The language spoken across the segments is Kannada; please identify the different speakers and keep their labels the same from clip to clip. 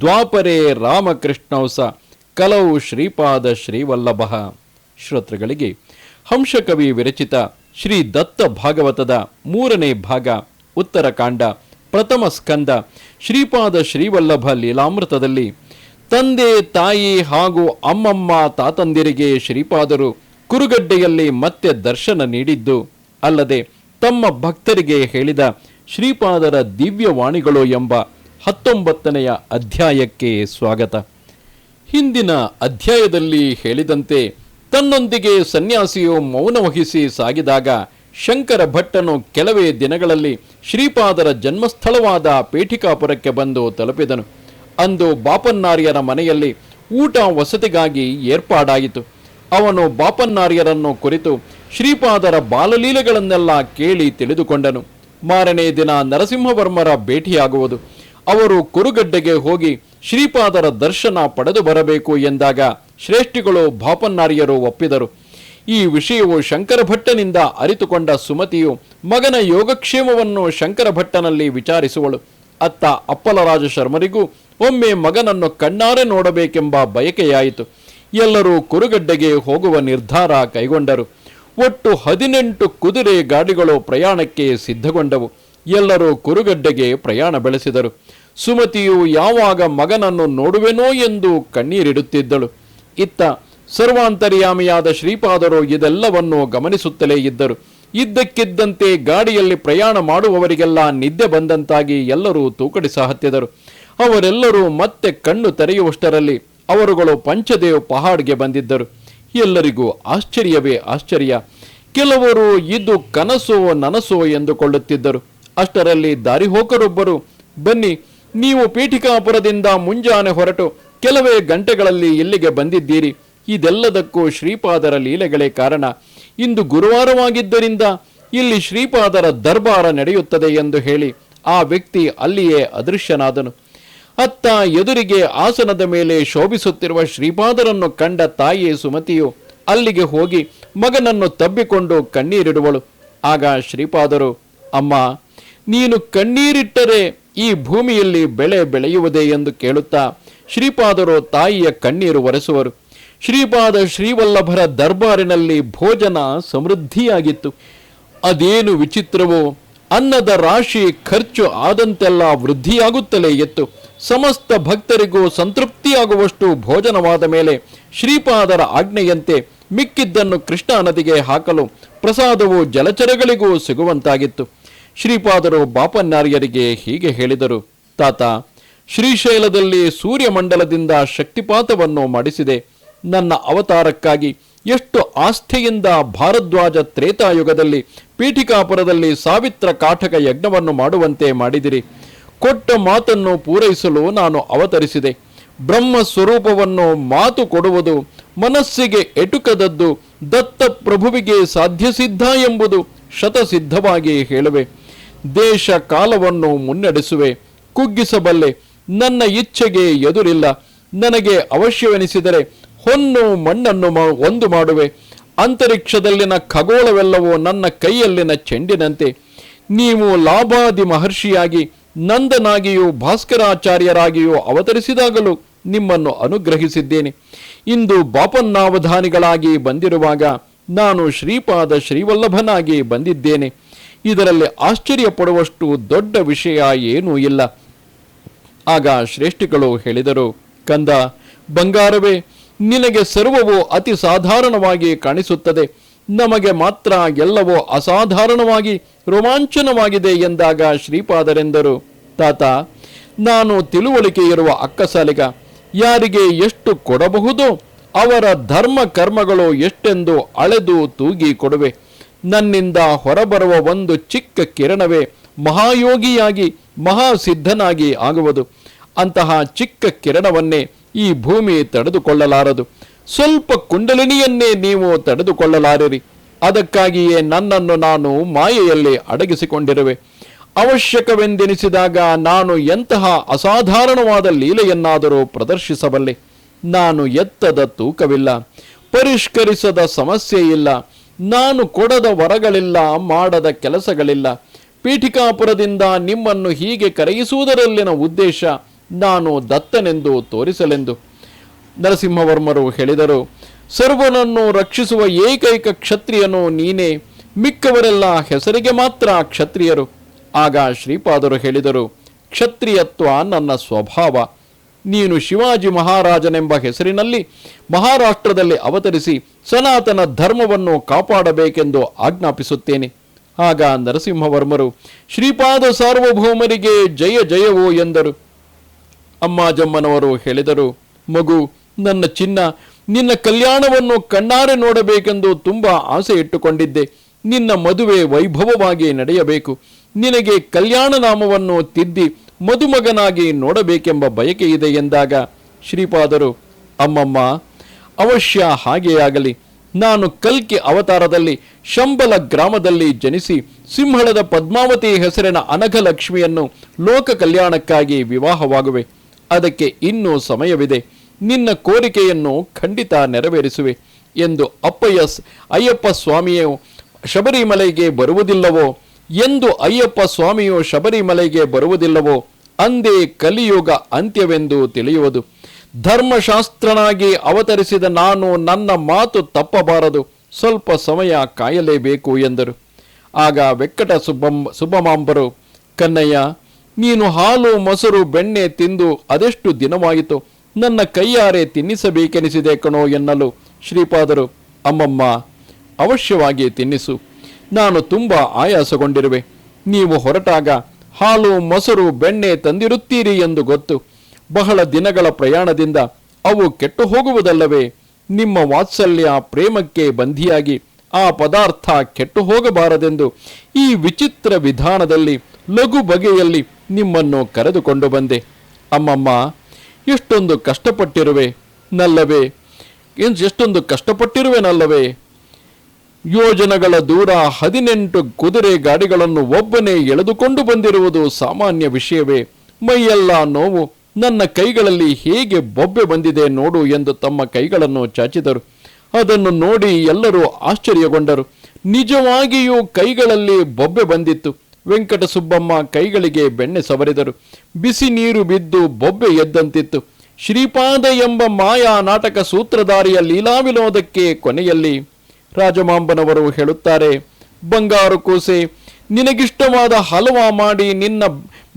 Speaker 1: ದ್ವಾಪರೇ ರಾಮಕೃಷ್ಣೌಸ ಕಲವು ಕಲೌ ಶ್ರೀಪಾದ ಶ್ರೀವಲ್ಲಭ. ಶ್ರೋತೃಗಳಿಗೆ, ಹಂಸಕವಿ ವಿರಚಿತ ಶ್ರೀ ದತ್ತ ಭಾಗವತದ ಮೂರನೇ ಭಾಗ, ಉತ್ತರಕಾಂಡ, ಪ್ರಥಮ ಸ್ಕಂದ, ಶ್ರೀಪಾದ ಶ್ರೀವಲ್ಲಭ ಲೀಲಾಮೃತದಲ್ಲಿ, ತಂದೆ ತಾಯಿ ಹಾಗೂ ಅಮ್ಮಮ್ಮ ತಾತಂದಿರಿಗೆ ಶ್ರೀಪಾದರು ಕುರುಗಡ್ಡೆಯಲ್ಲಿ ಮತ್ತೆ ದರ್ಶನ ನೀಡಿದ್ದು, ಅಲ್ಲದೆ ತಮ್ಮ ಭಕ್ತರಿಗೆ ಹೇಳಿದ ಶ್ರೀಪಾದರ ದಿವ್ಯವಾಣಿಗಳು ಎಂಬ ಹತ್ತೊಂಬತ್ತನೆಯ ಅಧ್ಯಾಯಕ್ಕೆ ಸ್ವಾಗತ. ಹಿಂದಿನ ಅಧ್ಯಾಯದಲ್ಲಿ ಹೇಳಿದಂತೆ ತನ್ನೊಂದಿಗೆ ಸನ್ಯಾಸಿಯು ಮೌನ ವಹಿಸಿ ಸಾಗಿದಾಗ ಶಂಕರ ಭಟ್ಟನು ಕೆಲವೇ ದಿನಗಳಲ್ಲಿ ಶ್ರೀಪಾದರ ಜನ್ಮಸ್ಥಳವಾದ ಪೇಠಿಕಾಪುರಕ್ಕೆ ಬಂದು ತಲುಪಿದನು. ಅಂದು ಬಾಪನ್ನಾರ್ಯರ ಮನೆಯಲ್ಲಿ ಊಟ ವಸತಿಗಾಗಿ ಏರ್ಪಾಡಾಯಿತು. ಅವನು ಬಾಪನ್ನಾರ್ಯರನ್ನು ಕುರಿತು ಶ್ರೀಪಾದರ ಬಾಲಲೀಲೆಗಳನ್ನೆಲ್ಲ ಕೇಳಿ ತಿಳಿದುಕೊಂಡನು. ಮಾರನೇ ದಿನ ನರಸಿಂಹವರ್ಮರ ಭೇಟಿಯಾಗುವುದು. ಅವರು ಕುರುಗಡ್ಡೆಗೆ ಹೋಗಿ ಶ್ರೀಪಾದರ ದರ್ಶನ ಪಡೆದು ಬರಬೇಕು ಎಂದಾಗ ಶ್ರೇಷ್ಠಿಗಳು ಭಾಪನ್ನಾರಿಯರು ಒಪ್ಪಿದರು. ಈ ವಿಷಯವು ಶಂಕರಭಟ್ಟನಿಂದ ಅರಿತುಕೊಂಡ ಸುಮತಿಯು ಮಗನ ಯೋಗಕ್ಷೇಮವನ್ನು ಶಂಕರಭಟ್ಟನಲ್ಲಿ ವಿಚಾರಿಸುವಳು. ಅತ್ತ ಅಪ್ಪಲರಾಜ ಶರ್ಮರಿಗೂ ಒಮ್ಮೆ ಮಗನನ್ನು ಕಣ್ಣಾರೆ ನೋಡಬೇಕೆಂಬ ಬಯಕೆಯಾಯಿತು. ಎಲ್ಲರೂ ಕುರುಗಡ್ಡೆಗೆ ಹೋಗುವ ನಿರ್ಧಾರ ಕೈಗೊಂಡರು. ಒಟ್ಟು ಹದಿನೆಂಟು ಕುದುರೆ ಗಾಡಿಗಳು ಪ್ರಯಾಣಕ್ಕೆ ಸಿದ್ಧಗೊಂಡವು. ಎಲ್ಲರೂ ಕುರುಗಡ್ಡೆಗೆ ಪ್ರಯಾಣ ಬೆಳೆಸಿದರು. ಸುಮತಿಯು ಯಾವಾಗ ಮಗನನ್ನು ನೋಡುವೆನೋ ಎಂದು ಕಣ್ಣೀರಿಡುತ್ತಿದ್ದಳು. ಇತ್ತ ಸರ್ವಾಂತರ್ಯಾಮಿಯಾದ ಶ್ರೀಪಾದರು ಇದೆಲ್ಲವನ್ನು ಗಮನಿಸುತ್ತಲೇ ಇದ್ದರು. ಇದ್ದಕ್ಕಿದ್ದಂತೆ ಗಾಡಿಯಲ್ಲಿ ಪ್ರಯಾಣ ಮಾಡುವವರಿಗೆಲ್ಲ ನಿದ್ದೆ ಬಂದಂತಾಗಿ ಎಲ್ಲರೂ ತೂಕಡಿಸ ಹತ್ತಿದರು ಅವರೆಲ್ಲರೂ ಮತ್ತೆ ಕಣ್ಣು ತೆರೆಯುವಷ್ಟರಲ್ಲಿ ಅವರುಗಳು ಪಂಚದೇವ್ ಪಹಾಡ್ಗೆ ಬಂದಿದ್ದರು. ಎಲ್ಲರಿಗೂ ಆಶ್ಚರ್ಯವೇ ಆಶ್ಚರ್ಯ. ಕೆಲವರು ಇದು ಕನಸೋ ನನಸೋ ಎಂದುಕೊಳ್ಳುತ್ತಿದ್ದರು. ಅಷ್ಟರಲ್ಲಿ ದಾರಿಹೋಕರೊಬ್ಬರು ಬನ್ನಿ, ನೀವು ಪೀಠಿಕಾಪುರದಿಂದ ಮುಂಜಾನೆ ಹೊರಟು ಕೆಲವೇ ಗಂಟೆಗಳಲ್ಲಿ ಇಲ್ಲಿಗೆ ಬಂದಿದ್ದೀರಿ? ಇದೆಲ್ಲದಕ್ಕೂ ಶ್ರೀಪಾದರ ಲೀಲೆಗಳೇ ಕಾರಣ. ಇಂದು ಗುರುವಾರವಾಗಿದ್ದರಿಂದ ಇಲ್ಲಿ ಶ್ರೀಪಾದರ ದರ್ಬಾರ ನಡೆಯುತ್ತದೆ ಎಂದು ಹೇಳಿ ಆ ವ್ಯಕ್ತಿ ಅಲ್ಲಿಯೇ ಅದೃಶ್ಯನಾದನು. ಅತ್ತ ಎದುರಿಗೆ ಆಸನದ ಮೇಲೆ ಶೋಭಿಸುತ್ತಿರುವ ಶ್ರೀಪಾದರನ್ನು ಕಂಡ ತಾಯಿ ಸುಮತಿಯು ಅಲ್ಲಿಗೆ ಹೋಗಿ ಮಗನನ್ನು ತಬ್ಬಿಕೊಂಡು ಕಣ್ಣೀರಿಡುವಳು. ಆಗ ಶ್ರೀಪಾದರು, ಅಮ್ಮ ನೀನು ಕಣ್ಣೀರಿಟ್ಟರೆ ಈ ಭೂಮಿಯಲ್ಲಿ ಬೆಳೆ ಬೆಳೆಯುವುದೇ ಎಂದು ಕೇಳುತ್ತಾ ಶ್ರೀಪಾದರು ತಾಯಿಯ ಕಣ್ಣೀರು ಒರೆಸುವರು. ಶ್ರೀಪಾದ ಶ್ರೀವಲ್ಲಭರ ದರ್ಬಾರಿನಲ್ಲಿ ಭೋಜನ ಸಮೃದ್ಧಿಯಾಗಿತ್ತು. ಅದೇನು ವಿಚಿತ್ರವೋ, ಅನ್ನದ ರಾಶಿ ಖರ್ಚು ಆದಂತೆಲ್ಲ ವೃದ್ಧಿಯಾಗುತ್ತಲೇ ಇತ್ತು. ಸಮಸ್ತ ಭಕ್ತರಿಗೂ ಸಂತೃಪ್ತಿಯಾಗುವಷ್ಟು ಭೋಜನವಾದ ಮೇಲೆ ಶ್ರೀಪಾದರ ಆಜ್ಞೆಯಂತೆ ಮಿಕ್ಕಿದ್ದನ್ನು ಕೃಷ್ಣಾ ನದಿಗೆ ಹಾಕಲು ಪ್ರಸಾದವು ಜಲಚರಗಳಿಗೂ ಸಿಗುವಂತಾಗಿತ್ತು. ಶ್ರೀಪಾದರು ಬಾಪನ್ನಾರ್ಯರಿಗೆ ಹೀಗೆ ಹೇಳಿದರು. ತಾತ, ಶ್ರೀಶೈಲದಲ್ಲಿ ಸೂರ್ಯಮಂಡಲದಿಂದ ಶಕ್ತಿಪಾತವನ್ನು ಮಾಡಿಸಿದೆ. ನನ್ನ ಅವತಾರಕ್ಕಾಗಿ ಎಷ್ಟು ಆಸ್ಥೆಯಿಂದ ಭಾರದ್ವಾಜ ತ್ರೇತಾಯುಗದಲ್ಲಿ ಪೀಠಿಕಾಪುರದಲ್ಲಿ ಸಾವಿತ್ರ ಕಾಠಕ ಯಜ್ಞವನ್ನು ಮಾಡುವಂತೆ ಮಾಡಿದಿರಿ. ಕೊಟ್ಟ ಮಾತನ್ನು ಪೂರೈಸಲು ನಾನು ಅವತರಿಸಿದೆ. ಬ್ರಹ್ಮ ಸ್ವರೂಪವನ್ನು ಮಾತು ಕೊಡುವುದು ಮನಸ್ಸಿಗೆ ಎಟುಕದದ್ದು ದತ್ತ ಪ್ರಭುವಿಗೆ ಸಾಧ್ಯಸಿದ್ಧ ಎಂಬುದು ಶತಸಿದ್ಧವಾಗಿ ಹೇಳುವೆ. ದೇಶ ಕಾಲವನ್ನು ಮುನ್ನಡೆಸುವೆ. ಕುಗ್ಗಿಸಬಲ್ಲೆ. ನನ್ನ ಇಚ್ಛೆಗೆ ಎದುರಿಲ್ಲ. ನನಗೆ ಅವಶ್ಯವೆನಿಸಿದರೆ ಹೊನ್ನು ಮಣ್ಣನ್ನು ಒಂದು ಮಾಡುವೆ. ಅಂತರಿಕ್ಷದಲ್ಲಿನ ಖಗೋಳವೆಲ್ಲವೂ ನನ್ನ ಕೈಯಲ್ಲಿನ ಚೆಂಡಿನಂತೆ. ನೀವು ಲಾಭಾದಿ ಮಹರ್ಷಿಯಾಗಿ, ನಂದನಾಗಿಯೂ ಭಾಸ್ಕರಾಚಾರ್ಯರಾಗಿಯೂ ಅವತರಿಸಿದಾಗಲೂ ನಿಮ್ಮನ್ನು ಅನುಗ್ರಹಿಸಿದ್ದೇನೆ. ಇಂದು ಬಾಪನ್ನಾವಧಾನಿಗಳಾಗಿ ಬಂದಿರುವಾಗ ನಾನು ಶ್ರೀಪಾದ ಶ್ರೀವಲ್ಲಭನಾಗಿ ಬಂದಿದ್ದೇನೆ. ಇದರಲ್ಲಿ ಆಶ್ಚರ್ಯಪಡುವಷ್ಟು ದೊಡ್ಡ ವಿಷಯ ಏನೂ ಇಲ್ಲ. ಆಗ ಶ್ರೇಷ್ಠಿಗಳು ಹೇಳಿದರು, ಕಂದ, ಬಂಗಾರವೇ, ನಿನಗೆ ಸರ್ವವೂ ಅತಿ ಸಾಧಾರಣವಾಗಿ ಕಾಣಿಸುತ್ತದೆ. ನಮಗೆ ಮಾತ್ರ ಎಲ್ಲವೂ ಅಸಾಧಾರಣವಾಗಿ ರೋಮಾಂಚನವಾಗಿದೆ ಎಂದಾಗ ಶ್ರೀಪಾದರೆಂದರು, ತಾತ, ನಾನು ತಿಳುವಳಿಕೆ ಇರುವ ಅಕ್ಕಸಾಲಿಗ, ಯಾರಿಗೆ ಎಷ್ಟು ಕೊಡಬಹುದೋ? ಅವರ ಧರ್ಮ ಕರ್ಮಗಳು ಎಷ್ಟೆಂದು ಅಳೆದು ತೂಗಿ ಕೊಡುವೆ. ನನ್ನಿಂದ ಹೊರಬರುವ ಒಂದು ಚಿಕ್ಕ ಕಿರಣವೇ ಮಹಾಯೋಗಿಯಾಗಿ, ಮಹಾಸಿದ್ಧನಾಗಿ ಆಗುವುದು. ಅಂತಹ ಚಿಕ್ಕ ಕಿರಣವನ್ನೇ ಈ ಭೂಮಿ ತಡೆದುಕೊಳ್ಳಲಾರದು. ಸ್ವಲ್ಪ ಕುಂಡಲಿನಿಯನ್ನೇ ನೀವು ತಡೆದುಕೊಳ್ಳಲಾರಿರಿ. ಅದಕ್ಕಾಗಿಯೇ ನನ್ನನ್ನು ನಾನು ಮಾಯೆಯಲ್ಲಿ ಅಡಗಿಸಿಕೊಂಡಿರುವೆ. ಅವಶ್ಯಕವೆಂದೆನಿಸಿದಾಗ ನಾನು ಎಂತಹ ಅಸಾಧಾರಣವಾದ ಲೀಲೆಯನ್ನಾದರೂ ಪ್ರದರ್ಶಿಸಬಲ್ಲೆ. ನಾನು ಎತ್ತದ ತೂಕವಿಲ್ಲ, ಪರಿಷ್ಕರಿಸದ ಸಮಸ್ಯೆ ಇಲ್ಲ, ನಾನು ಕೊಡದ ವರಗಳಿಲ್ಲ, ಮಾಡದ ಕೆಲಸಗಳಿಲ್ಲ. ಪೀಠಿಕಾಪುರದಿಂದ ನಿಮ್ಮನ್ನು ಹೀಗೆ ಕರೆಯಿಸುವುದರಲ್ಲಿನ ಉದ್ದೇಶ ನಾನು ದತ್ತನೆಂದು ತೋರಿಸಲೆಂದು. ನರಸಿಂಹವರ್ಮರು ಹೇಳಿದರು, ಸರ್ವನನ್ನು ರಕ್ಷಿಸುವ ಏಕೈಕ ಕ್ಷತ್ರಿಯನು ನೀನೇ, ಮಿಕ್ಕವರೆಲ್ಲ ಹೆಸರಿಗೆ ಮಾತ್ರ ಕ್ಷತ್ರಿಯರು. ಆಗ ಶ್ರೀಪಾದರು ಹೇಳಿದರು, ಕ್ಷತ್ರಿಯತ್ವ ನನ್ನ ಸ್ವಭಾವ ನೀನು ಶಿವಾಜಿ ಮಹಾರಾಜನೆಂಬ ಹೆಸರಿನಲ್ಲಿ ಮಹಾರಾಷ್ಟ್ರದಲ್ಲಿ ಅವತರಿಸಿ ಸನಾತನ ಧರ್ಮವನ್ನು ಕಾಪಾಡಬೇಕೆಂದು ಆಜ್ಞಾಪಿಸುತ್ತೇನೆ. ಆಗ ನರಸಿಂಹವರ್ಮರು, ಶ್ರೀಪಾದ ಸಾರ್ವಭೌಮರಿಗೆ ಜಯ ಜಯವೋ ಎಂದರು. ಅಮ್ಮಾಜಮ್ಮನವರು ಹೇಳಿದರು, ಮಗು, ನನ್ನ ಚಿನ್ನ, ನಿನ್ನ ಕಲ್ಯಾಣವನ್ನು ಕಣ್ಣಾರೆ ನೋಡಬೇಕೆಂದು ತುಂಬ ಆಸೆ ಇಟ್ಟುಕೊಂಡಿದ್ದೆ ನಿನ್ನ ಮದುವೆ ವೈಭವವಾಗಿ ನಡೆಯಬೇಕು. ನಿನಗೆ ಕಲ್ಯಾಣ ನಾಮವನ್ನು ತಿದ್ದಿ ಮದುಮಗನಾಗಿ ನೋಡಬೇಕೆಂಬ ಬಯಕೆ ಇದೆ ಎಂದಾಗ ಶ್ರೀಪಾದರು, ಅಮ್ಮಮ್ಮ, ಅವಶ್ಯ ಹಾಗೆಯಾಗಲಿ ನಾನು ಕಲ್ಕಿ ಅವತಾರದಲ್ಲಿ ಶಂಬಲ ಗ್ರಾಮದಲ್ಲಿ ಜನಿಸಿ ಸಿಂಹಳದ ಪದ್ಮಾವತಿ ಹೆಸರಿನ ಅನಘಲಕ್ಷ್ಮಿಯನ್ನು ಲೋಕ ಕಲ್ಯಾಣಕ್ಕಾಗಿ ವಿವಾಹವಾಗುವೆ. ಅದಕ್ಕೆ ಇನ್ನೂ ಸಮಯವಿದೆ. ನಿನ್ನ ಕೋರಿಕೆಯನ್ನು ಖಂಡಿತ ನೆರವೇರಿಸುವೆ ಎಂದು ಅಪ್ಪಯ್ಯ ಅಯ್ಯಪ್ಪ ಸ್ವಾಮಿಯು ಶಬರಿಮಲೆಗೆ ಬರುವುದಿಲ್ಲವೋ ಎಂದು ಅಯ್ಯಪ್ಪ ಸ್ವಾಮಿಯು ಶಬರಿಮಲೆಗೆ ಬರುವುದಿಲ್ಲವೋ? ಅಂದೇ ಕಲಿಯುಗ ಅಂತ್ಯವೆಂದು ತಿಳಿಯುವುದು. ಧರ್ಮಶಾಸ್ತ್ರನಾಗಿ ಅವತರಿಸಿದ ನಾನು ನನ್ನ ಮಾತು ತಪ್ಪಬಾರದು. ಸ್ವಲ್ಪ ಸಮಯ ಕಾಯಲೇಬೇಕು ಎಂದರು. ಆಗ ವೆಕ್ಕಟ ಸುಬ್ಬಂ ಸುಬ್ಬಮಾಂಬರು, ಕನ್ನಯ್ಯ, ನೀನು ಹಾಲು, ಮೊಸರು, ಬೆಣ್ಣೆ ತಿಂದು ಅದೆಷ್ಟು ದಿನವಾಯಿತು? ನನ್ನ ಕೈಯಾರೆ ತಿನ್ನಿಸಬೇಕೆನಿಸಿದೆ ಕಣೋ ಎನ್ನಲು ಶ್ರೀಪಾದರು, ಅಮ್ಮಮ್ಮ, ಅವಶ್ಯವಾಗಿ ತಿನ್ನಿಸು. ನಾನು ತುಂಬ ಆಯಾಸಗೊಂಡಿರುವೆ. ನೀವು ಹೊರಟಾಗ ಹಾಲು, ಮೊಸರು, ಬೆಣ್ಣೆ ತಂದಿರುತ್ತೀರಿ ಎಂದು ಗೊತ್ತು. ಬಹಳ ದಿನಗಳ ಪ್ರಯಾಣದಿಂದ ಅವು ಕೆಟ್ಟು ಹೋಗುವುದಲ್ಲವೇ ನಿಮ್ಮ ವಾತ್ಸಲ್ಯ ಪ್ರೇಮಕ್ಕೆ ಬಂಧಿಯಾಗಿ ಆ ಪದಾರ್ಥ ಕೆಟ್ಟು ಹೋಗಬಾರದೆಂದು ಈ ವಿಚಿತ್ರ ವಿಧಾನದಲ್ಲಿ ಲಘು ಬಗೆಯಲ್ಲಿ ನಿಮ್ಮನ್ನು ಕರೆದುಕೊಂಡು ಬಂದೆ. ಅಮ್ಮಮ್ಮ, ಎಷ್ಟೊಂದು ಕಷ್ಟಪಟ್ಟಿರುವೆ, ನಲ್ಲವೇ? ಎಷ್ಟೊಂದು ಕಷ್ಟಪಟ್ಟಿರುವೆನಲ್ಲವೇ? ಯೋಜನಗಳ ದೂರ ಹದಿನೆಂಟು ಕುದುರೆ ಗಾಡಿಗಳನ್ನು ಒಬ್ಬನೇ ಎಳೆದುಕೊಂಡು ಬಂದಿರುವುದು ಸಾಮಾನ್ಯ ವಿಷಯವೇ. ಮೈಯೆಲ್ಲ ನೋವು. ನನ್ನ ಕೈಗಳಲ್ಲಿ ಹೇಗೆ ಬೊಬ್ಬೆ ಬಂದಿದೆ ನೋಡು ಎಂದು ತಮ್ಮ ಕೈಗಳನ್ನು ಚಾಚಿದರು. ಅದನ್ನು ನೋಡಿ ಎಲ್ಲರೂ ಆಶ್ಚರ್ಯಗೊಂಡರು. ನಿಜವಾಗಿಯೂ ಕೈಗಳಲ್ಲಿ ಬೊಬ್ಬೆ ಬಂದಿತ್ತು. ವೆಂಕಟಸುಬ್ಬಮ್ಮ ಕೈಗಳಿಗೆ ಬೆಣ್ಣೆ ಸವರಿದರು. ಬಿಸಿ ನೀರು ಬಿದ್ದು ಬೊಬ್ಬೆ ಎದ್ದಂತಿತ್ತು. ಶ್ರೀಪಾದ ಎಂಬ ಮಾಯಾ ನಾಟಕ ಸೂತ್ರಧಾರಿಯ ಲೀಲಾ ವಿನೋದಕ್ಕೆ ಕೊನೆಯಲ್ಲಿ ರಾಜಮಾಂಬನವರು ಹೇಳುತ್ತಾರೆ, ಬಂಗಾರು ಕೂಸೆ, ನಿನಗಿಷ್ಟವಾದ ಹಲವಾ ಮಾಡಿ ನಿನ್ನ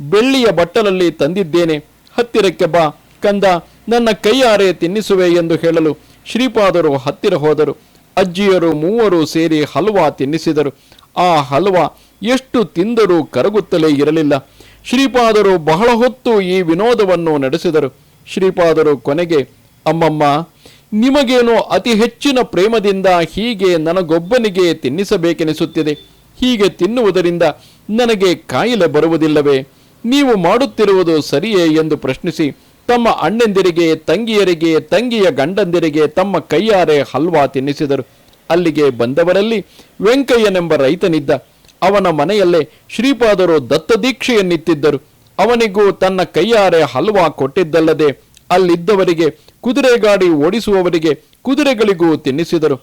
Speaker 1: ಬೆಳ್ಳಿಯ ಬಟ್ಟಲಲ್ಲಿ ತಂದಿದ್ದೇನೆ. ಹತ್ತಿರಕ್ಕೆ ಬಾ, ಕಂದ, ನನ್ನ ಕೈಯಾರೆ ತಿನ್ನಿಸುವೆ ಎಂದು ಹೇಳಲು ಶ್ರೀಪಾದರು ಹತ್ತಿರ ಹೋದರು. ಅಜ್ಜಿಯರು ಮೂವರು ಸೇರಿ ಹಲ್ವಾ ತಿನ್ನಿಸಿದರು. ಆ ಹಲ್ವಾ ಎಷ್ಟು ತಿಂದರೂ ಕರಗುತ್ತಲೇ ಇರಲಿಲ್ಲ. ಶ್ರೀಪಾದರು ಬಹಳ ಹೊತ್ತು ಈ ವಿನೋದವನ್ನು ನಡೆಸಿದರು. ಶ್ರೀಪಾದರು ಕೊನೆಗೆ, ಅಮ್ಮಮ್ಮ ನಿಮಗೇನೋ ಅತಿ ಹೆಚ್ಚಿನ ಪ್ರೇಮದಿಂದ ಹೀಗೆ ನನಗೊಬ್ಬನಿಗೆ ತಿನ್ನಿಸಬೇಕೆನಿಸುತ್ತಿದೆ. ಹೀಗೆ ತಿನ್ನುವುದರಿಂದ ನನಗೆ ಕಾಯಿಲೆ ಬರುವುದಿಲ್ಲವೇ? ನೀವು ಮಾಡುತ್ತಿರುವುದು ಸರಿಯೇ ಎಂದು ಪ್ರಶ್ನಿಸಿ, ತಮ್ಮ ಅಣ್ಣಂದಿರಿಗೆ, ತಂಗಿಯರಿಗೆ, ತಂಗಿಯ ಗಂಡಂದಿರಿಗೆ ತಮ್ಮ ಕೈಯಾರೆ ಹಲ್ವಾ ತಿನ್ನಿಸಿದರು. ಅಲ್ಲಿಗೆ ಬಂದವರಲ್ಲಿ ವೆಂಕಯ್ಯನೆಂಬ ರೈತನಿದ್ದ. ಅವನ ಮನೆಯಲ್ಲೇ ಶ್ರೀಪಾದರು ದತ್ತದೀಕ್ಷೆಯನ್ನಿತ್ತಿದ್ದರು. ಅವನಿಗೂ ತನ್ನ ಕೈಯಾರೆ ಹಲ್ವಾ ಕೊಟ್ಟಿದ್ದಲ್ಲದೆ ಅಲ್ಲಿದ್ದವರಿಗೆ ಕುದುರೆ ಗಾಡಿ ಓಡಿಸುವವರಿಗೆ ಕುದುರೆಗಳಿಗೂ ತಿನ್ನಿಸಿದರು.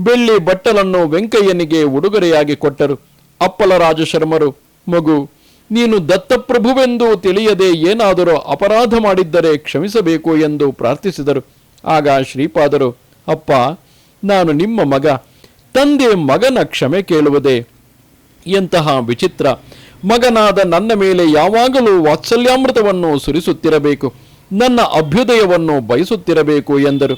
Speaker 1: ಬೆಳ್ಳಿ ಬಟ್ಟಲನ್ನು ವೆಂಕಯ್ಯನಿಗೆ ಉಡುಗೊರೆಯಾಗಿ ಕೊಟ್ಟರು. ಅಪ್ಪಲರಾಜ ಶರ್ಮರು ಮಗು, ನೀನು ದತ್ತಪ್ರಭುವೆಂದು ತಿಳಿಯದೆ ಏನಾದರೂ ಅಪರಾಧ ಮಾಡಿದ್ದರೆ ಕ್ಷಮಿಸಬೇಕು ಎಂದು ಪ್ರಾರ್ಥಿಸಿದರು. ಆಗ ಶ್ರೀಪಾದರು, ಅಪ್ಪ, ನಾನು ನಿಮ್ಮ ಮಗ. ತಂದೆ ಮಗನ ಕ್ಷಮೆ ಕೇಳುವುದೇ? ಎಂತಹ ವಿಚಿತ್ರ. ಮಗನಾದ ನನ್ನ ಮೇಲೆ ಯಾವಾಗಲೂ ವಾತ್ಸಲ್ಯಾಮೃತವನ್ನು ಸುರಿಸುತ್ತಿರಬೇಕು. ನನ್ನ ಅಭ್ಯುದಯವನ್ನು ಬಯಸುತ್ತಿರಬೇಕು ಎಂದರು.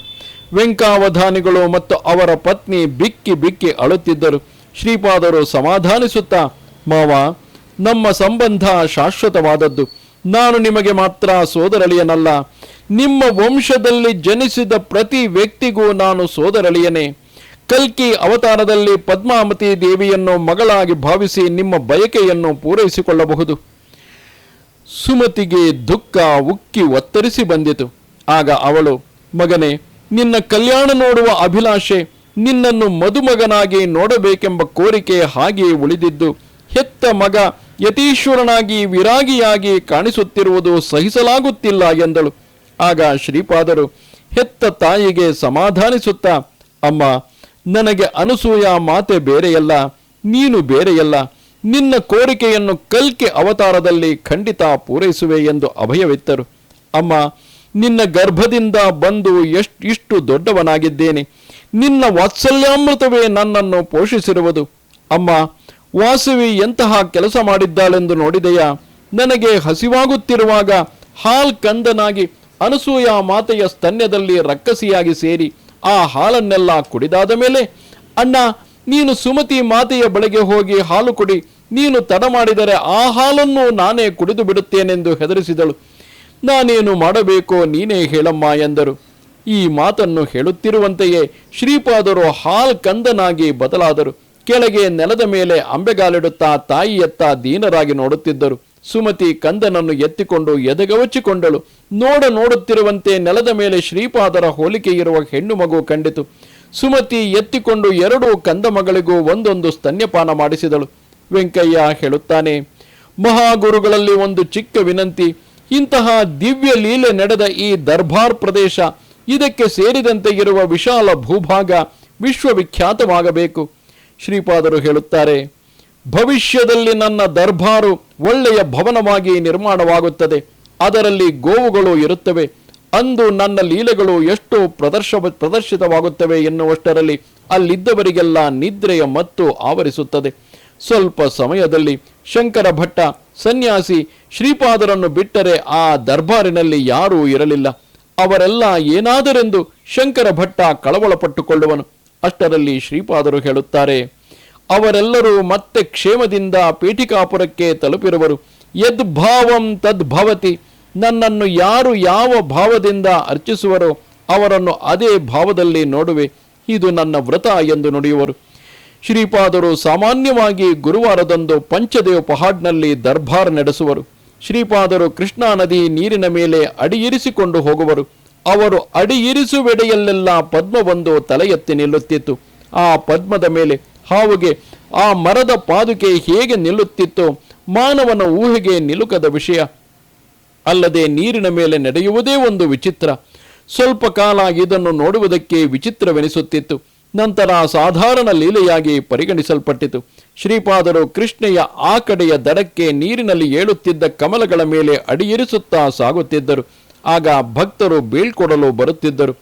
Speaker 1: ವೆಂಕಾವಧಾನಿಗಳು ಮತ್ತು ಅವರ ಪತ್ನಿ ಬಿಕ್ಕಿ ಬಿಕ್ಕಿ ಅಳುತ್ತಿದ್ದರು. ಶ್ರೀಪಾದರು ಸಮಾಧಾನಿಸುತ್ತಾ, ಮಾವ, ನಮ್ಮ ಸಂಬಂಧ ಶಾಶ್ವತವಾದದ್ದು. ನಾನು ನಿಮಗೆ ಮಾತ್ರ ಸೋದರಳಿಯನಲ್ಲ. ನಿಮ್ಮ ವಂಶದಲ್ಲಿ ಜನಿಸಿದ ಪ್ರತಿ ವ್ಯಕ್ತಿಗೂ ನಾನು ಸೋದರಳಿಯನೇ. ಕಲ್ಕಿ ಅವತಾರದಲ್ಲಿ ಪದ್ಮಾವತಿ ದೇವಿಯನ್ನು ಮಗಳಾಗಿ ಭಾವಿಸಿ ನಿಮ್ಮ ಬಯಕೆಯನ್ನು ಪೂರೈಸಿಕೊಳ್ಳಬಹುದು. ಸುಮತಿಗೆ ದುಃಖ ಉಕ್ಕಿ ಒತ್ತರಿಸಿ ಬಂದಿತು. ಆಗ ಅವಳು, ಮಗನೇ, ನಿನ್ನ ಕಲ್ಯಾಣ ನೋಡುವ ಅಭಿಲಾಷೆ, ನಿನ್ನನ್ನು ಮದುಮಗನಾಗಿ ನೋಡಬೇಕೆಂಬ ಕೋರಿಕೆ ಹಾಗೆಯೇ ಉಳಿದಿದ್ದು, ಹೆತ್ತ ಮಗ ಯತೀಶ್ವರನಾಗಿ ವಿರಾಗಿಯಾಗಿ ಕಾಣಿಸುತ್ತಿರುವುದು ಸಹಿಸಲಾಗುತ್ತಿಲ್ಲ ಎಂದಳು. ಆಗ ಶ್ರೀಪಾದರು, ಹೆತ್ತ ತಾಯಿಗೆ ಸಮಾಧಾನಿಸುತ್ತಾ, ಅಮ್ಮ, ನನಗೆ ಅನಸೂಯ ಮಾತೆ ಬೇರೆಯಲ್ಲ, ನೀನು ಬೇರೆಯಲ್ಲ ನಿನ್ನ ಕೋರಿಕೆಯನ್ನು ಕಲ್ಕೆ ಅವತಾರದಲ್ಲಿ ಖಂಡಿತ ಪೂರೈಸುವೆ ಎಂದು ಅಭಯವಿತ್ತರು. ಅಮ್ಮ, ನಿನ್ನ ಗರ್ಭದಿಂದ ಬಂದು ಎಷ್ಟು, ಇಷ್ಟು ದೊಡ್ಡವನಾಗಿದ್ದೇನೆ. ನಿನ್ನ ವಾತ್ಸಲ್ಯಾಮೃತವೇ ನನ್ನನ್ನು ಪೋಷಿಸಿರುವುದು. ಅಮ್ಮ, ವಾಸವಿ ಎಂತಹ ಕೆಲಸ ಮಾಡಿದ್ದಾಳೆಂದು ನೋಡಿದೆಯಾ? ನನಗೆ ಹಸಿವಾಗುತ್ತಿರುವಾಗ ಹಾಲ್ ಕಂದನಾಗಿ ಅನಸೂಯ ಮಾತೆಯ ಸ್ತನ್ಯದಲ್ಲಿ ರಕ್ಕಸಿಯಾಗಿ ಸೇರಿ ಆ ಹಾಲನ್ನೆಲ್ಲ ಕುಡಿದಾದ ಮೇಲೆ, ಅಣ್ಣ ನೀನು ಸುಮತಿ ಮಾತೆಯ ಬಳಿಗೆ ಹೋಗಿ ಹಾಲು ಕುಡಿ. ನೀನು ತಡ ಮಾಡಿದರೆ ಆ ಹಾಲನ್ನು ನಾನೇ ಕುಡಿದು ಬಿಡುತ್ತೇನೆಂದು ಹೆದರಿಸಿದಳು. ನಾನೇನು ಮಾಡಬೇಕೋ ನೀನೇ ಹೇಳಮ್ಮ ಎಂದರು. ಈ ಮಾತನ್ನು ಹೇಳುತ್ತಿರುವಂತೆಯೇ ಶ್ರೀಪಾದರು ಹಾಲ್ ಕಂದನಾಗಿ ಬದಲಾದರು. ಕೆಳಗೆ ನೆಲದ ಮೇಲೆ ಅಂಬೆಗಾಲಿಡುತ್ತಾ ತಾಯಿಯತ್ತ ದೀನರಾಗಿ ನೋಡುತ್ತಿದ್ದರು. ಸುಮತಿ ಕಂದನನ್ನು ಎತ್ತಿಕೊಂಡು ಎದೆಗವಚಿಕೊಂಡಳು. ನೋಡ ನೋಡುತ್ತಿರುವಂತೆ ನೆಲದ ಮೇಲೆ ಶ್ರೀಪಾದರ ಹೋಲಿಕೆ ಇರುವ ಹೆಣ್ಣು ಮಗು ಕಂಡಿತು. ಸುಮತಿ ಎತ್ತಿಕೊಂಡು ಎರಡು ಕಂದಮಗಳಿಗೂ ಒಂದೊಂದು ಸ್ತನ್ಯಪಾನ ಮಾಡಿಸಿದಳು. ವೆಂಕಯ್ಯ ಹೇಳುತ್ತಾನೆ, ಮಹಾಗುರುಗಳಲ್ಲಿ ಒಂದು ಚಿಕ್ಕ ವಿನಂತಿ, ಇಂತಹ ದಿವ್ಯ ಲೀಲೆ ನಡೆದ ಈ ದರ್ಬಾರ್ ಪ್ರದೇಶ, ಇದಕ್ಕೆ ಸೇರಿದಂತೆ ಇರುವ ವಿಶಾಲ ಭೂಭಾಗ ವಿಶ್ವವಿಖ್ಯಾತವಾಗಬೇಕು. ಶ್ರೀಪಾದರು ಹೇಳುತ್ತಾರೆ, ಭವಿಷ್ಯದಲ್ಲಿ ನನ್ನ ದರ್ಬಾರು ಒಳ್ಳೆಯ ಭವನವಾಗಿ ನಿರ್ಮಾಣವಾಗುತ್ತದೆ. ಅದರಲ್ಲಿ ಗೋವುಗಳು ಇರುತ್ತವೆ. ಅಂದು ನನ್ನ ಲೀಲೆಗಳು ಎಷ್ಟು ಪ್ರದರ್ಶ ಪ್ರದರ್ಶಿತವಾಗುತ್ತವೆ ಎನ್ನುವಷ್ಟರಲ್ಲಿ ಅಲ್ಲಿದ್ದವರಿಗೆಲ್ಲ ನಿದ್ರೆಯ ಮತ್ತು ಆವರಿಸುತ್ತದೆ. ಸ್ವಲ್ಪ ಸಮಯದಲ್ಲಿ ಶಂಕರ ಭಟ್ಟ, ಸನ್ಯಾಸಿ ಶ್ರೀಪಾದರನ್ನು ಬಿಟ್ಟರೆ ಆ ದರ್ಬಾರಿನಲ್ಲಿ ಯಾರೂ ಇರಲಿಲ್ಲ. ಅವರೆಲ್ಲ ಏನಾದರೆಂದು ಶಂಕರ ಭಟ್ಟ ಕಳವಳಪಟ್ಟುಕೊಳ್ಳುವನು. ಅಷ್ಟರಲ್ಲಿ ಶ್ರೀಪಾದರು ಹೇಳುತ್ತಾರೆ, ಅವರೆಲ್ಲರೂ ಮತ್ತೆ ಕ್ಷೇಮದಿಂದ ಪೀಠಿಕಾಪುರಕ್ಕೆ ತಲುಪಿರುವರು. ಯದ್ಭಾವಂ ತದ್ಭವತಿ. ನನ್ನನ್ನು ಯಾರು ಯಾವ ಭಾವದಿಂದ ಅರ್ಚಿಸುವರೋ ಅವರನ್ನು ಅದೇ ಭಾವದಲ್ಲಿ ನೋಡುವೆ. ಇದು ನನ್ನ ವ್ರತ ಎಂದು ನುಡಿಯುವರು. ಶ್ರೀಪಾದರು ಸಾಮಾನ್ಯವಾಗಿ ಗುರುವಾರದಂದು ಪಂಚದೇವ್ ಪಹಾಡ್ನಲ್ಲಿ ದರ್ಬಾರ್ ನಡೆಸುವರು. ಶ್ರೀಪಾದರು ಕೃಷ್ಣಾ ನದಿ ನೀರಿನ ಮೇಲೆ ಅಡಿಯಿರಿಸಿಕೊಂಡು ಹೋಗುವರು. ಅವರು ಅಡಿಯಿರಿಸುವೆಡೆಯಲ್ಲೆಲ್ಲ ಪದ್ಮವೊಂದು ತಲೆ ನಿಲ್ಲುತ್ತಿತ್ತು. ಆ ಪದ್ಮದ ಮೇಲೆ ಹಾವುಗೆ, ಆ ಮರದ ಪಾದುಕೆ ಹೇಗೆ ನಿಲ್ಲುತ್ತಿತ್ತೋ ಮಾನವನ ಊಹೆಗೆ ನಿಲುಕದ ವಿಷಯ. ಅಲ್ಲದೆ ನೀರಿನ ಮೇಲೆ ನಡೆಯುವುದೇ ಒಂದು ವಿಚಿತ್ರ. ಸ್ವಲ್ಪ ಕಾಲ ಇದನ್ನು ನೋಡುವುದಕ್ಕೆ ವಿಚಿತ್ರವೆನಿಸುತ್ತಿತ್ತು. ನಂತರ ಸಾಧಾರಣ ಲೀಲೆಯಾಗಿ ಪರಿಗಣಿಸಲ್ಪಟ್ಟಿತು. ಶ್ರೀಪಾದರು ಕೃಷ್ಣೆಯ ಆ ಕಡೆಯ ದಡಕ್ಕೆ ನೀರಿನಲ್ಲಿ ಏಳುತ್ತಿದ್ದ ಕಮಲಗಳ ಮೇಲೆ ಅಡಿಯಿರಿಸುತ್ತಾ ಸಾಗುತ್ತಿದ್ದರು. ಆಗ ಭಕ್ತರು ಬೀಳ್ಕೊಡಲು ಬರುತ್ತಿದ್ದರು.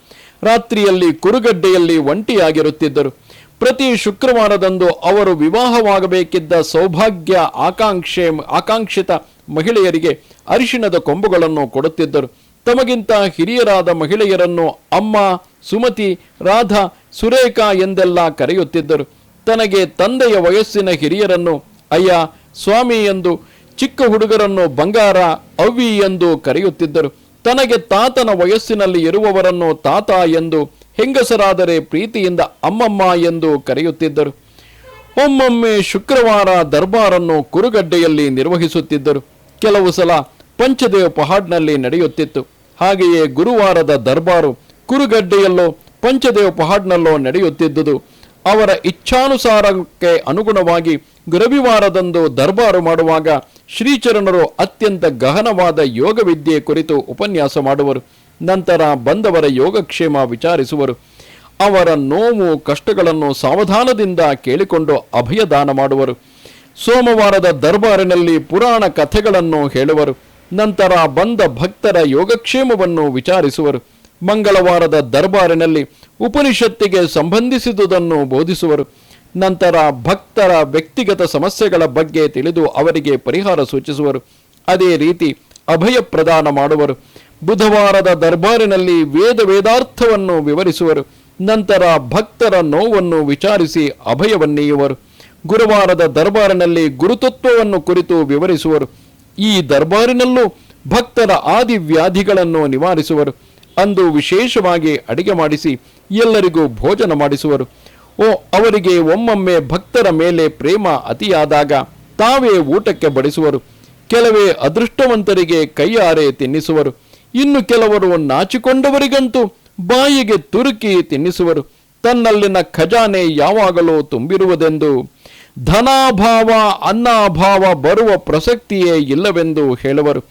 Speaker 1: ರಾತ್ರಿಯಲ್ಲಿ ಕುರುಗಡ್ಡೆಯಲ್ಲಿ ಒಂಟಿಯಾಗಿರುತ್ತಿದ್ದರು. ಪ್ರತಿ ಶುಕ್ರವಾರದಂದು ಅವರು ವಿವಾಹವಾಗಬೇಕಿದ್ದ ಸೌಭಾಗ್ಯ ಆಕಾಂಕ್ಷೆ ಆಕಾಂಕ್ಷಿತ ಮಹಿಳೆಯರಿಗೆ ಅರಿಶಿಣದ ಕೊಂಬುಗಳನ್ನು ಕೊಡುತ್ತಿದ್ದರು. ತಮಗಿಂತ ಹಿರಿಯರಾದ ಮಹಿಳೆಯರನ್ನು ಅಮ್ಮ, ಸುಮತಿ, ರಾಧಾ, ಸುರೇಖಾ ಎಂದೆಲ್ಲ ಕರೆಯುತ್ತಿದ್ದರು. ತನಗೆ ತಂದೆಯ ವಯಸ್ಸಿನ ಹಿರಿಯರನ್ನು ಅಯ್ಯ, ಸ್ವಾಮಿ ಎಂದು, ಚಿಕ್ಕ ಹುಡುಗರನ್ನು ಬಂಗಾರ, ಅವ್ವಿ ಎಂದು ಕರೆಯುತ್ತಿದ್ದರು. ತನಗೆ ತಾತನ ವಯಸ್ಸಿನಲ್ಲಿ ಇರುವವರನ್ನು ತಾತ ಎಂದು, ಹೆಂಗಸರಾದರೆ ಪ್ರೀತಿಯಿಂದ ಅಮ್ಮಮ್ಮ ಎಂದು ಕರೆಯುತ್ತಿದ್ದರು. ಒಮ್ಮೊಮ್ಮೆ ಶುಕ್ರವಾರ ದರ್ಬಾರನ್ನು ಕುರುಗಡ್ಡೆಯಲ್ಲಿ ನಿರ್ವಹಿಸುತ್ತಿದ್ದರು. ಕೆಲವು ಸಲ ಪಂಚದೇವ್ ಪಹಾಡ್ನಲ್ಲಿ ನಡೆಯುತ್ತಿತ್ತು. ಹಾಗೆಯೇ ಗುರುವಾರದ ದರ್ಬಾರು ಕುರುಗಡ್ಡೆಯಲ್ಲೋ ಪಂಚದೇವ್ ಪಹಾಡ್ನಲ್ಲೋ ನಡೆಯುತ್ತಿದ್ದುದು. ಅವರ ಇಚ್ಛಾನುಸಾರಕ್ಕೆ ಅನುಗುಣವಾಗಿ ರವಿವಾರದಂದು ದರ್ಬಾರು ಮಾಡುವಾಗ ಶ್ರೀಚರಣರು ಅತ್ಯಂತ ಗಹನವಾದ ಯೋಗವಿದ್ಯೆ ಕುರಿತು ಉಪನ್ಯಾಸ ಮಾಡುವರು. ನಂತರ ಬಂದವರ ಯೋಗಕ್ಷೇಮ ವಿಚಾರಿಸುವರು. ಅವರ ನೋವು ಕಷ್ಟಗಳನ್ನು ಸಾವಧಾನದಿಂದ ಕೇಳಿಕೊಂಡು ಅಭಯದಾನ ಮಾಡುವರು. ಸೋಮವಾರದ ದರ್ಬಾರಿನಲ್ಲಿ ಪುರಾಣ ಕಥೆಗಳನ್ನು ಹೇಳುವರು. ನಂತರ ಬಂದ ಭಕ್ತರ ಯೋಗಕ್ಷೇಮವನ್ನು ವಿಚಾರಿಸುವರು. ಮಂಗಳವಾರದ ದರ್ಬಾರಿನಲ್ಲಿ ಉಪನಿಷತ್ತಿಗೆ ಸಂಬಂಧಿಸಿದುದನ್ನು ಬೋಧಿಸುವರು. ನಂತರ ಭಕ್ತರ ವ್ಯಕ್ತಿಗತ ಸಮಸ್ಯೆಗಳ ಬಗ್ಗೆ ತಿಳಿದು ಅವರಿಗೆ ಪರಿಹಾರ ಸೂಚಿಸುವರು. ಅದೇ ರೀತಿ ಅಭಯ ಪ್ರದಾನ ಮಾಡುವರು. ಬುಧವಾರದ ದರ್ಬಾರಿನಲ್ಲಿ ವೇದ ವೇದಾರ್ಥವನ್ನು ವಿವರಿಸುವರು. ನಂತರ ಭಕ್ತರ ನೋವನ್ನು ವಿಚಾರಿಸಿ ಅಭಯವನ್ನೀಯುವರು. ಗುರುವಾರದ ದರ್ಬಾರಿನಲ್ಲಿ ಗುರುತತ್ವವನ್ನು ಕುರಿತು ವಿವರಿಸುವರು. ಈ ದರ್ಬಾರಿನಲ್ಲೂ ಭಕ್ತರ ಆದಿ ವ್ಯಾಧಿಗಳನ್ನು ನಿವಾರಿಸುವರು. ಅಂದು ವಿಶೇಷವಾಗಿ ಅಡಿಗೆ ಮಾಡಿಸಿ ಎಲ್ಲರಿಗೂ ಭೋಜನ ಮಾಡಿಸುವರು. ಓ, ಅವರಿಗೆ ಒಮ್ಮೊಮ್ಮೆ ಭಕ್ತರ ಮೇಲೆ ಪ್ರೇಮ ಅತಿಯಾದಾಗ ತಾವೇ ಊಟಕ್ಕೆ ಬಡಿಸುವರು. ಕೆಲವೇ ಅದೃಷ್ಟವಂತರಿಗೆ ಕೈಯಾರೆ ತಿನ್ನಿಸುವರು. ಇನ್ನು ಕೆಲವರು ನಾಚಿಕೊಂಡವರಿಗಂತೂ ಬಾಯಿಗೆ ತುರುಕಿ ತಿನ್ನಿಸುವರು. ತನ್ನಲ್ಲಿನ ಖಜಾನೆ ಯಾವಾಗಲೂ ತುಂಬಿರುವುದೆಂದು ಧನಾಭಾವ, ಅನ್ನಾಭಾವ ಬರುವ ಪ್ರಸಕ್ತಿಯೇ ಇಲ್ಲವೆಂದು ಹೇಳುವರು.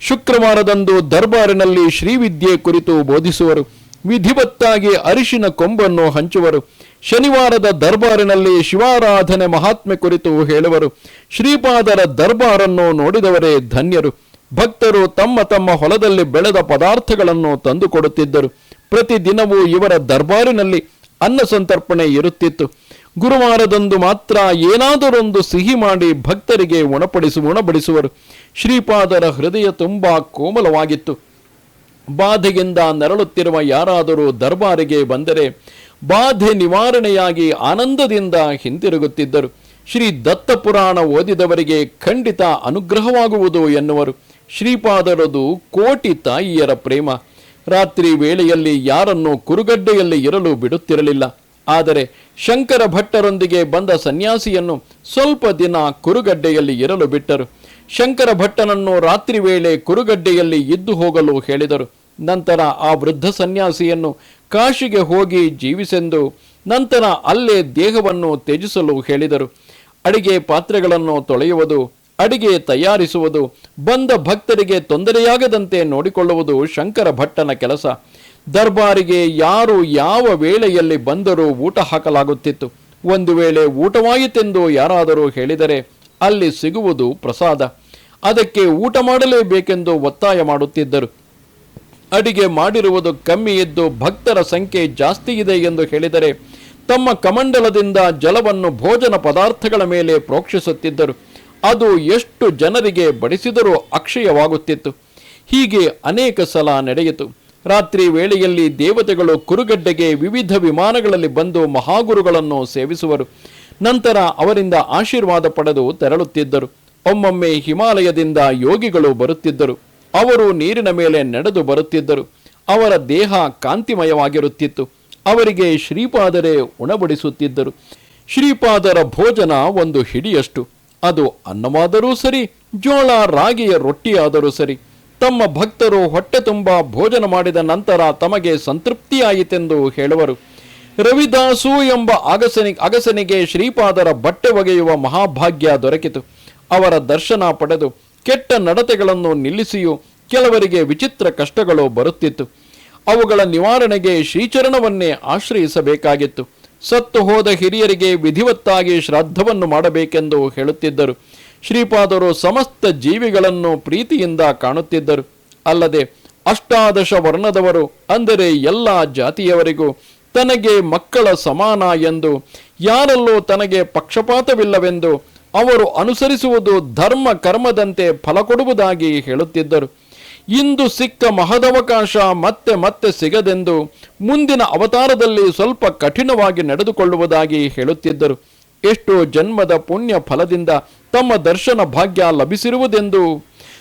Speaker 1: ಶುಕ್ರವಾರದಂದು ದರ್ಬಾರಿನಲ್ಲಿ ಶ್ರೀವಿದ್ಯೆ ಕುರಿತು ಬೋಧಿಸುವರು. ವಿಧಿವತ್ತಾಗಿ ಅರಿಶಿನ ಕೊಂಬನ್ನು ಹಂಚುವರು. ಶನಿವಾರದ ದರ್ಬಾರಿನಲ್ಲಿ ಶಿವಾರಾಧನೆ ಮಹಾತ್ಮೆ ಕುರಿತು ಹೇಳುವರು. ಶ್ರೀಪಾದರ ದರ್ಬಾರನ್ನು ನೋಡಿದವರೇ ಧನ್ಯರು. ಭಕ್ತರು ತಮ್ಮ ತಮ್ಮ ಹೊಲದಲ್ಲಿ ಬೆಳೆದ ಪದಾರ್ಥಗಳನ್ನು ತಂದುಕೊಡುತ್ತಿದ್ದರು. ಪ್ರತಿದಿನವೂ ಇವರ ದರ್ಬಾರಿನಲ್ಲಿ ಅನ್ನ ಸಂತರ್ಪಣೆ ಇರುತ್ತಿತ್ತು. ಗುರುವಾರದಂದು ಮಾತ್ರ ಏನಾದರೊಂದು ಸಿಹಿ ಮಾಡಿ ಭಕ್ತರಿಗೆ ಉಣಪಡಿಸು ಉಣಬಡಿಸುವರು ಶ್ರೀಪಾದರ ಹೃದಯ ತುಂಬ ಕೋಮಲವಾಗಿತ್ತು. ಬಾಧೆಯಿಂದ ನರಳುತ್ತಿರುವ ಯಾರಾದರೂ ದರ್ಬಾರಿಗೆ ಬಂದರೆ ಬಾಧೆ ನಿವಾರಣೆಯಾಗಿ ಆನಂದದಿಂದ ಹಿಂತಿರುಗುತ್ತಿದ್ದರು. ಶ್ರೀ ದತ್ತಪುರಾಣ ಓದಿದವರಿಗೆ ಖಂಡಿತ ಅನುಗ್ರಹವಾಗುವುದು ಎನ್ನುವರು. ಶ್ರೀಪಾದರದು ಕೋಟಿ ತಾಯಿಯರ ಪ್ರೇಮ. ರಾತ್ರಿ ವೇಳೆಯಲ್ಲಿ ಯಾರನ್ನು ಕುರುಗಡ್ಡೆಯಲ್ಲಿ ಇರಲು ಬಿಡುತ್ತಿರಲಿಲ್ಲ. ಆದರೆ ಶಂಕರ ಭಟ್ಟರೊಂದಿಗೆ ಬಂದ ಸನ್ಯಾಸಿಯನ್ನು ಸ್ವಲ್ಪ ದಿನ ಕುರುಗಡ್ಡೆಯಲ್ಲಿ ಇರಲು ಬಿಟ್ಟರು. ಶಂಕರ ಭಟ್ಟನನ್ನು ರಾತ್ರಿ ವೇಳೆ ಕುರುಗಡ್ಡೆಯಲ್ಲಿ ಇದ್ದು ಹೋಗಲು ಹೇಳಿದರು. ನಂತರ ಆ ವೃದ್ಧ ಸನ್ಯಾಸಿಯನ್ನು ಕಾಶಿಗೆ ಹೋಗಿ ಜೀವಿಸೆಂದು ನಂತರ ಅಲ್ಲೇ ದೇಹವನ್ನು ತ್ಯಜಿಸಲು ಹೇಳಿದರು. ಅಡಿಗೆ ಪಾತ್ರೆಗಳನ್ನು ತೊಳೆಯುವುದು, ಅಡಿಗೆ ತಯಾರಿಸುವುದು, ಬಂದ ಭಕ್ತರಿಗೆ ತೊಂದರೆಯಾಗದಂತೆ ನೋಡಿಕೊಳ್ಳುವುದು ಶಂಕರ ಭಟ್ಟನ ಕೆಲಸ. ದರ್ಬಾರಿಗೆ ಯಾರು ಯಾವ ವೇಳೆಯಲ್ಲಿ ಬಂದರೂ ಊಟ ಹಾಕಲಾಗುತ್ತಿತ್ತು. ಒಂದು ವೇಳೆ ಊಟವಾಯಿತೆಂದು ಯಾರಾದರೂ ಹೇಳಿದರೆ ಅಲ್ಲಿ ಸಿಗುವುದು ಪ್ರಸಾದ. ಅದಕ್ಕೆ ಊಟ ಮಾಡಲೇಬೇಕೆಂದು ಒತ್ತಾಯ ಮಾಡುತ್ತಿದ್ದರು. ಅಡಿಗೆ ಮಾಡಿರುವುದು ಕಮ್ಮಿ ಇದ್ದು ಭಕ್ತರ ಸಂಖ್ಯೆ ಜಾಸ್ತಿ ಇದೆ ಎಂದು ಹೇಳಿದರೆ ತಮ್ಮ ಕಮಂಡಲದಿಂದ ಜಲವನ್ನು ಭೋಜನ ಪದಾರ್ಥಗಳ ಮೇಲೆ ಪ್ರೋಕ್ಷಿಸುತ್ತಿದ್ದರು. ಅದು ಎಷ್ಟು ಜನರಿಗೆ ಬಡಿಸಿದರೂ ಅಕ್ಷಯವಾಗುತ್ತಿತ್ತು. ಹೀಗೆ ಅನೇಕ ಸಲ ನಡೆಯಿತು. ರಾತ್ರಿ ವೇಳೆಯಲ್ಲಿ ದೇವತೆಗಳು ಕುರುಗಡ್ಡೆಗೆ ವಿವಿಧ ವಿಮಾನಗಳಲ್ಲಿ ಬಂದು ಮಹಾಗುರುಗಳನ್ನು ಸೇವಿಸುವರು. ನಂತರ ಅವರಿಂದ ಆಶೀರ್ವಾದ ಪಡೆದು ತೆರಳುತ್ತಿದ್ದರು. ಒಮ್ಮೊಮ್ಮೆ ಹಿಮಾಲಯದಿಂದ ಯೋಗಿಗಳು ಬರುತ್ತಿದ್ದರು. ಅವರು ನೀರಿನ ಮೇಲೆ ನಡೆದು ಬರುತ್ತಿದ್ದರು. ಅವರ ದೇಹ ಕಾಂತಿಮಯವಾಗಿರುತ್ತಿತ್ತು. ಅವರಿಗೆ ಶ್ರೀಪಾದರೇ ಉಣಬಡಿಸುತ್ತಿದ್ದರು. ಶ್ರೀಪಾದರ ಭೋಜನ ಒಂದು ಹಿಡಿಯಷ್ಟು. ಅದು ಅನ್ನವಾದರೂ ಸರಿ ಜೋಳ ರಾಗಿಯ ರೊಟ್ಟಿಯಾದರೂ ಸರಿ. ತಮ್ಮ ಭಕ್ತರು ಹೊಟ್ಟೆ ತುಂಬ ಭೋಜನ ಮಾಡಿದ ನಂತರ ತಮಗೆ ಸಂತೃಪ್ತಿಯಾಯಿತೆಂದು ಹೇಳುವರು. ರವಿದಾಸು ಎಂಬ ಅಗಸನಿ, ಅಗಸನಿಗೆ ಶ್ರೀಪಾದರ ಬಟ್ಟೆ ಒಗೆಯುವ ಮಹಾಭಾಗ್ಯ ದೊರಕಿತು. ಅವರ ದರ್ಶನ ಪಡೆದು ಕೆಟ್ಟ ನಡತೆಗಳನ್ನು ನಿಲ್ಲಿಸಿಯೂ ಕೆಲವರಿಗೆ ವಿಚಿತ್ರ ಕಷ್ಟಗಳು ಬರುತ್ತಿತ್ತು. ಅವುಗಳ ನಿವಾರಣೆಗೆ ಶ್ರೀಚರಣವನ್ನೇ ಆಶ್ರಯಿಸಬೇಕಾಗಿತ್ತು. ಸತ್ತು ಹೋದ ಹಿರಿಯರಿಗೆ ವಿಧಿವತ್ತಾಗಿ ಶ್ರಾದ್ದವನ್ನು ಮಾಡಬೇಕೆಂದು ಹೇಳುತ್ತಿದ್ದರು. ಶ್ರೀಪಾದರು ಸಮಸ್ತ ಜೀವಿಗಳನ್ನು ಪ್ರೀತಿಯಿಂದ ಕಾಣುತ್ತಿದ್ದರು. ಅಲ್ಲದೆ ಅಷ್ಟಾದಶ ವರ್ಣದವರು, ಅಂದರೆ ಎಲ್ಲ ಜಾತಿಯವರಿಗೂ ತನಗೆ ಮಕ್ಕಳ ಸಮಾನ ಎಂದು ಯಾರಲ್ಲೂ ತನಗೆ ಪಕ್ಷಪಾತವಿಲ್ಲವೆಂದು ಅವರು ಅನುಸರಿಸುವುದು ಧರ್ಮ ಕರ್ಮದಂತೆ ಫಲ ಕೊಡುವುದಾಗಿ ಹೇಳುತ್ತಿದ್ದರು. ಇಂದು ಸಿಕ್ಕ ಮಹದವಕಾಶ ಮತ್ತೆ ಮತ್ತೆ ಸಿಗದೆಂದು ಮುಂದಿನ ಅವತಾರದಲ್ಲಿ ಸ್ವಲ್ಪ ಕಠಿಣವಾಗಿ ನಡೆದುಕೊಳ್ಳುವುದಾಗಿ ಹೇಳುತ್ತಿದ್ದರು. ಎಷ್ಟೋ ಜನ್ಮದ ಪುಣ್ಯ ಫಲದಿಂದ ತಮ್ಮ ದರ್ಶನ ಭಾಗ್ಯ ಲಭಿಸಿರುವುದೆಂದು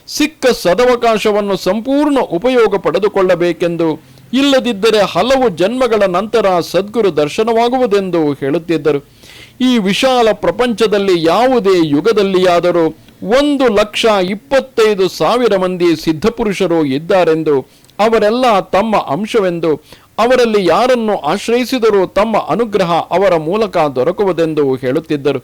Speaker 1: ಸಿಕ್ಕ ಸದವಕಾಶವನ್ನು ಸಂಪೂರ್ಣ ಉಪಯೋಗ ಪಡೆದುಕೊಳ್ಳಬೇಕೆಂದು ಇಲ್ಲದಿದ್ದರೆ ಹಲವು ಜನ್ಮಗಳ ನಂತರ ಸದ್ಗುರು ದರ್ಶನವಾಗುವುದೆಂದು ಹೇಳುತ್ತಿದ್ದರು. ಈ ವಿಶಾಲ ಪ್ರಪಂಚದಲ್ಲಿ ಯಾವುದೇ ಯುಗದಲ್ಲಿಯಾದರೂ ಒಂದು ಲಕ್ಷ ಇಪ್ಪತ್ತೈದು ಸಾವಿರ ಮಂದಿ ಸಿದ್ಧಪುರುಷರು ಇದ್ದಾರೆಂದು ಅವರೆಲ್ಲ ತಮ್ಮ ಅಂಶವೆಂದು ಅವರಲ್ಲಿ ಯಾರನ್ನು ಆಶ್ರಯಿಸಿದರೂ ತಮ್ಮ ಅನುಗ್ರಹ ಅವರ ಮೂಲಕ ದೊರಕುವುದೆಂದು ಹೇಳುತ್ತಿದ್ದರು.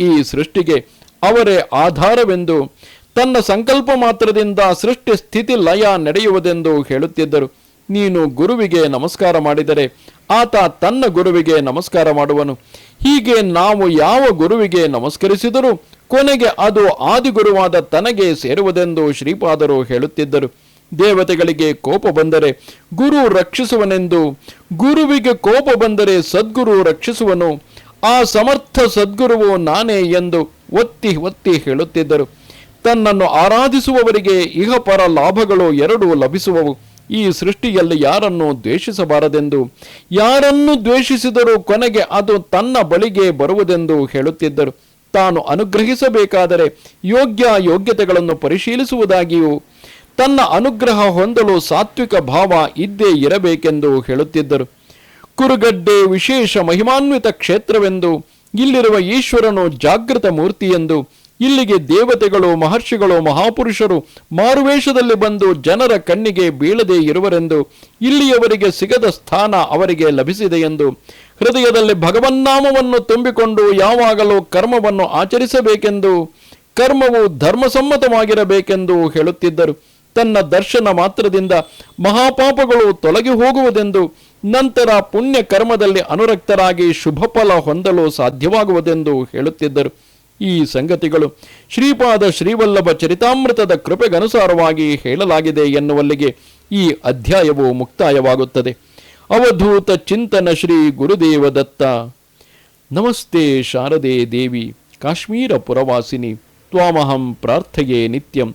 Speaker 1: ಈ ಸೃಷ್ಟಿಗೆ ಅವರೇ ಆಧಾರವೆಂದು, ತನ್ನ ಸಂಕಲ್ಪ ಮಾತ್ರದಿಂದ ಸೃಷ್ಟಿ ಸ್ಥಿತಿ ಲಯ ನಡೆಯುವುದೆಂದು ಹೇಳುತ್ತಿದ್ದರು. ನೀನು ಗುರುವಿಗೆ ನಮಸ್ಕಾರ ಮಾಡಿದರೆ ಆತ ತನ್ನ ಗುರುವಿಗೆ ನಮಸ್ಕಾರ ಮಾಡುವನು. ಹೀಗೆ ನಾವು ಯಾವ ಗುರುವಿಗೆ ನಮಸ್ಕರಿಸಿದರೂ ಕೊನೆಗೆ ಅದು ಆದಿಗುರುವಾದ ತನಗೆ ಸೇರುವುದೆಂದು ಶ್ರೀಪಾದರು ಹೇಳುತ್ತಿದ್ದರು. ದೇವತೆಗಳಿಗೆ ಕೋಪ ಬಂದರೆ ಗುರು ರಕ್ಷಿಸುವನೆಂದು. ಗುರುವಿಗೆ ಕೋಪ ಬಂದರೆ ಸದ್ಗುರು ರಕ್ಷಿಸುವನು. ಆ ಸಮರ್ಥ ಸದ್ಗುರುವು ನಾನೇ ಎಂದು ಒತ್ತಿ ಒತ್ತಿ ಹೇಳುತ್ತಿದ್ದರು. ತನ್ನನ್ನು ಆರಾಧಿಸುವವರಿಗೆ ಇಹಪರ ಲಾಭಗಳು ಎರಡೂ ಲಭಿಸುವವು. ಈ ಸೃಷ್ಟಿಯಲ್ಲಿ ಯಾರನ್ನು ದ್ವೇಷಿಸಬಾರದೆಂದು. ಯಾರನ್ನು ದ್ವೇಷಿಸಿದರೂ ಕೊನೆಗೆ ಅದು ತನ್ನ ಬಳಿಗೆ ಬರುವುದೆಂದು ಹೇಳುತ್ತಿದ್ದರು. ತಾನು ಅನುಗ್ರಹಿಸಬೇಕಾದರೆ ಯೋಗ್ಯ ಯೋಗ್ಯತೆಗಳನ್ನು ಪರಿಶೀಲಿಸುವುದಾಗಿಯೂ ತನ್ನ ಅನುಗ್ರಹ ಹೊಂದಲು ಸಾತ್ವಿಕ ಭಾವ ಇದ್ದೇ ಇರಬೇಕೆಂದು ಹೇಳುತ್ತಿದ್ದರು. ಕುರುಗಡ್ಡೆ ವಿಶೇಷ ಮಹಿಮಾನ್ವಿತ ಕ್ಷೇತ್ರವೆಂದು, ಇಲ್ಲಿರುವ ಈಶ್ವರನು ಜಾಗೃತ ಮೂರ್ತಿಯೆಂದು, ಇಲ್ಲಿಗೆ ದೇವತೆಗಳು, ಮಹರ್ಷಿಗಳು, ಮಹಾಪುರುಷರು ಮಾರುವೇಷದಲ್ಲಿ ಬಂದು ಜನರ ಕಣ್ಣಿಗೆ ಬೀಳದೆ ಇರುವರೆಂದು, ಇಲ್ಲಿಯವರಿಗೆ ಸಿಗದ ಸ್ಥಾನ ಅವರಿಗೆ ಲಭಿಸಿದೆ ಎಂದು, ಹೃದಯದಲ್ಲಿ ಭಗವನ್ನಾಮವನ್ನು ತುಂಬಿಕೊಂಡು ಯಾವಾಗಲೂ ಕರ್ಮವನ್ನು ಆಚರಿಸಬೇಕೆಂದು, ಕರ್ಮವು ಧರ್ಮಸಮ್ಮತವಾಗಿರಬೇಕೆಂದು ಹೇಳುತ್ತಿದ್ದರು. ತನ್ನ ದರ್ಶನ ಮಾತ್ರದಿಂದ ಮಹಾಪಾಪಗಳು ತೊಲಗಿ ಹೋಗುವುದೆಂದು ನಂತರ ಪುಣ್ಯ ಕರ್ಮದಲ್ಲಿ ಅನುರಕ್ತರಾಗಿ ಶುಭ ಫಲ ಹೊಂದಲು ಸಾಧ್ಯವಾಗುವುದೆಂದು ಹೇಳುತ್ತಿದ್ದರು. ಈ ಸಂಗತಿಗಳು ಶ್ರೀಪಾದ ಶ್ರೀವಲ್ಲಭ ಚರಿತಾಮೃತದ ಕೃಪೆಗನುಸಾರವಾಗಿ ಹೇಳಲಾಗಿದೆ ಎನ್ನುವಲ್ಲಿಗೆ ಈ ಅಧ್ಯಾಯವು ಮುಕ್ತಾಯವಾಗುತ್ತದೆ. ಅವಧೂತ ಚಿಂತನ ಶ್ರೀ ಗುರುದೇವ ದತ್ತ. ನಮಸ್ತೆ ಶಾರದೆ ದೇವಿ, ಕಾಶ್ಮೀರ ಪುರವಾಸಿನಿ, ತ್ವಾಮಹಂ ಪ್ರಾರ್ಥೆಯೇ ನಿತ್ಯಂ.